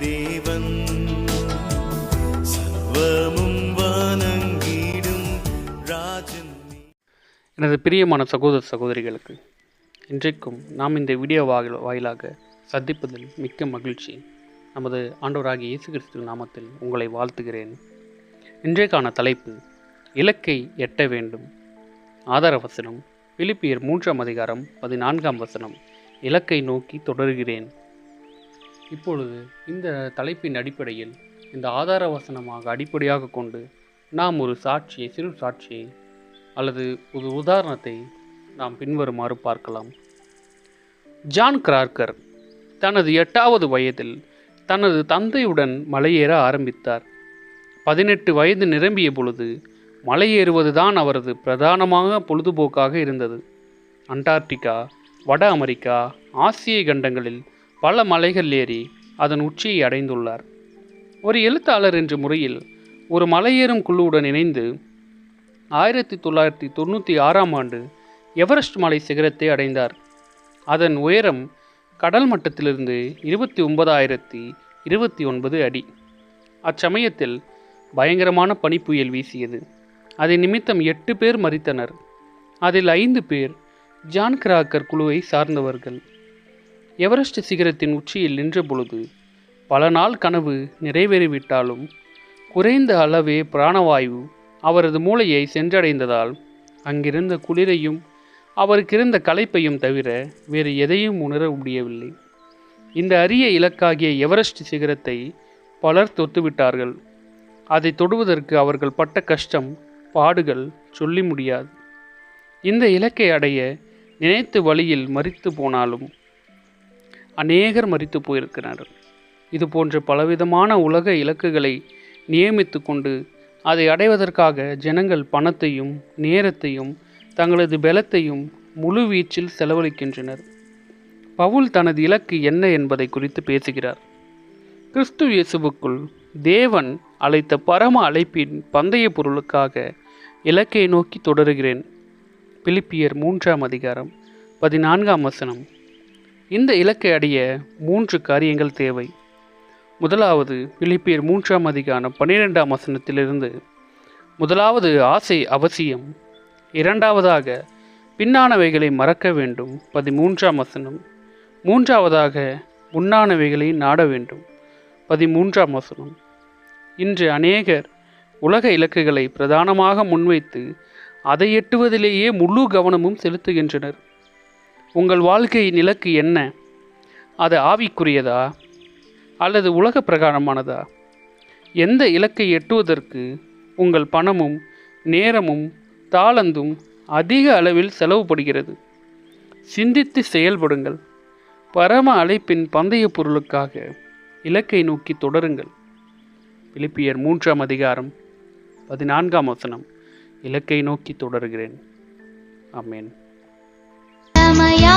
தேவன். சர்வமும் வணங்கிடும் ராஜன். எனது பிரியமான சகோதர சகோதரிகளுக்கு இன்றைக்கும் நாம் இந்த வீடியோ வாயிலாக சந்திப்பதில் மிக்க மகிழ்ச்சி. நமது ஆண்டவராகிய இயேசு கிறிஸ்து நாமத்தில் உங்களை வாழ்த்துகிறேன். இன்றைக்கான தலைப்பு இலக்கை எட்ட வேண்டும். ஆதார வசனம் பிலிப்பியர் மூன்றாம் அதிகாரம் பதினான்காம் வசனம் இலக்கை நோக்கி தொடர்கிறேன். இப்பொழுது இந்த தலைப்பின் அடிப்படையில் இந்த ஆதார வசனமாக அடிப்படையாக கொண்டு நாம் ஒரு சாட்சியை சிறு சாட்சியை அல்லது ஒரு உதாரணத்தை நாம் பின்வருமாறு பார்க்கலாம். ஜான் கிரார்கர் தனது எட்டாவது வயதில் தனது தந்தையுடன் மலையேற ஆரம்பித்தார். பதினெட்டு வயது நிரம்பிய பொழுது மலையேறுவதுதான் அவரது பிரதானமாக பொழுதுபோக்காக இருந்தது. அண்டார்டிகா வட அமெரிக்கா ஆசிய கண்டங்களில் பல மலைகள் ஏறி அதன் உச்சியை அடைந்துள்ளார். ஒரு எழுத்தாளர் என்ற முறையில் ஒரு மலையேறும் குழுவுடன் இணைந்து ஆயிரத்தி தொள்ளாயிரத்தி தொண்ணூற்றி ஆறாம் ஆண்டு எவரெஸ்ட் மலை சிகரத்தை அடைந்தார். அதன் உயரம் கடல் மட்டத்திலிருந்து இருபத்தி ஒன்பதாயிரத்தி இருபத்தி ஒன்பது அடி. அச்சமயத்தில் பயங்கரமான பனிப்புயல் வீசியது. அதை நிமித்தம் எட்டு பேர் மறித்தனர். அதில் ஐந்து பேர் ஜான் கிராக்கர் குழுவை சார்ந்தவர்கள். எவரெஸ்ட் சிகரத்தின் உச்சியில் நின்ற பொழுது பல நாள் கனவு நிறைவேறிவிட்டாலும் குறைந்த அளவே பிராணவாயு அவரது மூளையை சென்றடைந்ததால் அங்கிருந்த குளிரையும் அவருக்கிருந்த களைப்பையும் தவிர வேறு எதையும் உணர முடியவில்லை. இந்த அரிய இலக்காகிய எவரெஸ்ட் சிகரத்தை பலர் தொத்துவிட்டார்கள். அதை தொடுவதற்கு அவர்கள் பட்ட கஷ்டம் பாடுகள் சொல்லி முடியாது. இந்த இலக்கை அடைய நினைத்து வழியில் மறித்து போனாலும் அநேகர் மறித்து போயிருக்கிறார்கள். இது போன்ற பலவிதமான உலக இலக்குகளை நியமித்து கொண்டு அதை அடைவதற்காக ஜனங்கள் பணத்தையும் நேரத்தையும் தங்களது பலத்தையும் முழு வீச்சில் செலவழிக்கின்றனர். பவுல் தனது இலக்கு என்ன என்பதை குறித்து பேசுகிறார். கிறிஸ்து இயேசுவுக்குள் தேவன் அழைத்த பரம அழைப்பின் பந்தய பொருளுக்காக இலக்கை நோக்கி தொடருகிறேன். பிலிப்பியர் மூன்றாம் அதிகாரம் பதினான்காம் வசனம். இந்த இலக்கை அடைய மூன்று காரியங்கள் தேவை. முதலாவது பிலிப்பியர் மூன்றாம் அதிகாரம் பன்னிரெண்டாம் வசனத்திலிருந்து. முதலாவது ஆசை அவசியம். இரண்டாவதாக பின்னானவைகளை மறக்க வேண்டும். பதிமூன்றாம் வசனம். மூன்றாவதாக முன்னானவைகளை நாட வேண்டும். பதிமூன்றாம் வசனம். இன்று அநேகர் உலக இலக்குகளை பிரதானமாக முன்வைத்து அதை எட்டுவதிலேயே முழு கவனமும் செலுத்துகின்றனர். உங்கள் வாழ்க்கையின் இலக்கு என்ன? அது ஆவிக்குரியதா? அல்லது உலக பிரகாரமானதா? எந்த இலக்கை எட்டுவதற்கு உங்கள் பணமும் நேரமும் தாளந்தும் அதிக அளவில் செலவுபடுகிறது? சிந்தித்து செயல்படுங்கள். பரம அழைப்பின் பந்தய பொருளுக்காக இலக்கை நோக்கி தொடருங்கள். பிலிப்பியர் மூன்றாம் அதிகாரம் பதினான்காம் வசனம். இலக்கை நோக்கி தொடர்கிறேன். ஆமென். самая